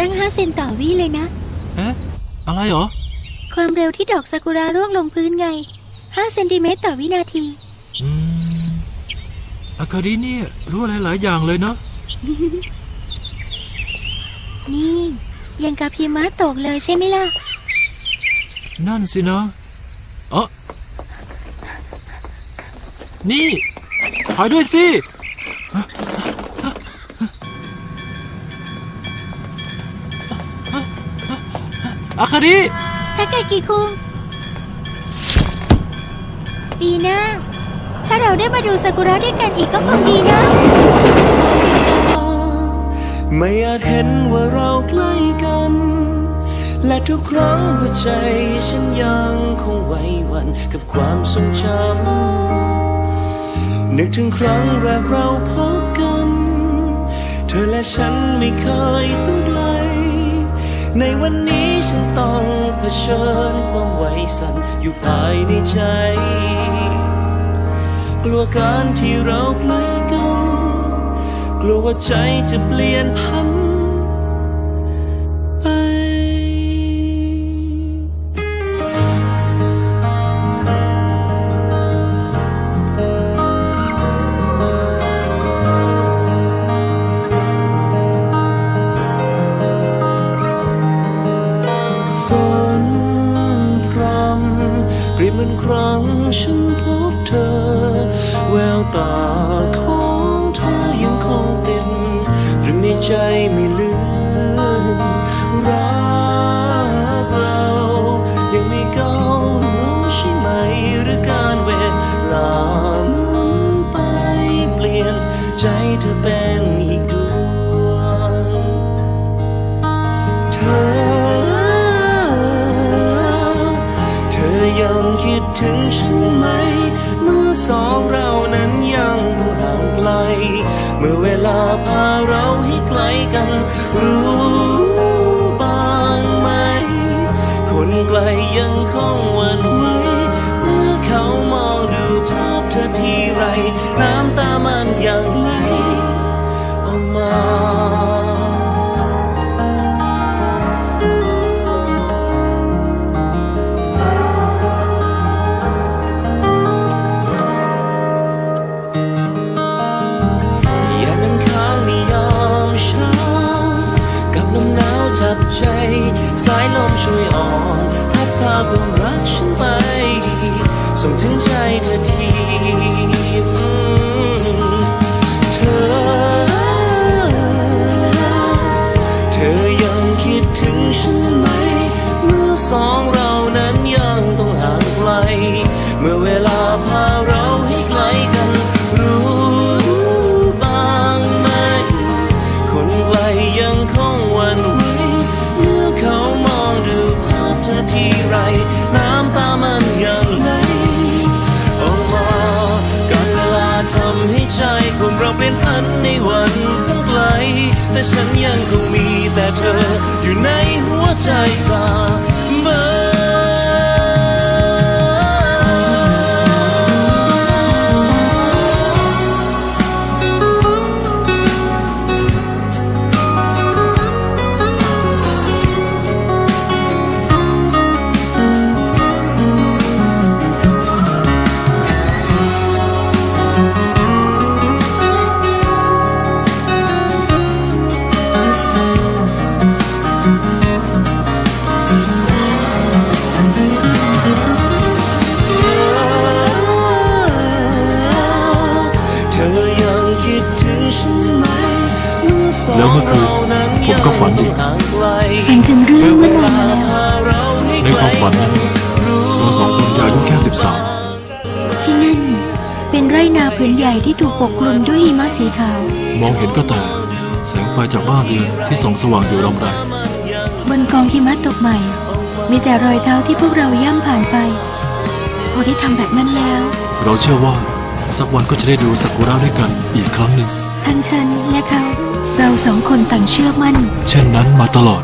ตั้ง 5 เซนต่อวิเลยนะ เอ๊ะ อะไรเหรอ ความเร็วที่ดอกซากุระร่วงลงพื้นไง 5 เซนติเมตรต่อวินาที อืมอาคาริเนี่ยรู้อะไรหลายอย่างเลยเนาะ นี่ ยังกับพิมะตกเลยใช่ไหมล่ะ นั่นสินะเออนี่ถ่ายด้วยสิ อาคาริทาเกากิคุงปีหน้าถ้าเราได้มาดูซากุระด้วยกันอีกก็คงดีนะ ไม่อาจเห็นว่าเราใกล้กัน และทุกครั้งหัวใจฉันยังคงไหวหวันกับความทรงจำนึกถึงครั้งแรกเราพบกัน เธอและฉันไม่เคยต้องไกล ในวันนี้ฉันต้องเผชิญความไหวสั่นอยู่ภายในใจ กลัวการที่เราใกล้กัน กลัวว่าใจจะเปลี่ยนพัน มือนครั้งฉันพบเธอ แววตาของเธอยังคงติดตรึงในใจไม่ลืมรัก ถึงฉันไหมเมื่อสองเรานั้นยังต้องห่างไกล เมื่อเวลาพาเราให้ไกลกัน รู้บ้างไหม คนไกลยังคงหวั่นไหวเมื่อเขามองดูภาพเธอทีไรน้ำตา ภาพความรักฉันไปส่งถึงใจเธอที นพันในวันตั้งไกล แต่ฉันยังคงมีแต่เธออยู่ในหัวใจสา แล้วเมื่อคืนเรานั้นผมก็ฝันอีกยังห่างไกลฝันจนเรื่องเมื่อนานมาแล้วพาเราให้ในความฝันนั้นเราสองคนอายุแค่สิบสามที่นั่นเป็นไร่นาผืนใหญ่ที่ถูกปกคลุมด้วยหิมะสีขาว มองเห็นก็แต่แสงไฟจากบ้านเรือนที่ส่องสว่างอยู่รำไรบนกองหิมะตกใหม่ มีแต่รอยเท้าที่พวกเราย่ำผ่านไป พอได้ทำแบบนั้นแล้ว เราเชื่อว่าสักวันก็จะได้ดูซากุระด้วยกันอีกครั้งหนึ่งทั้งฉันและเขา เราสองคนต่างเชื่อมั่น เช่นนั้นมาตลอด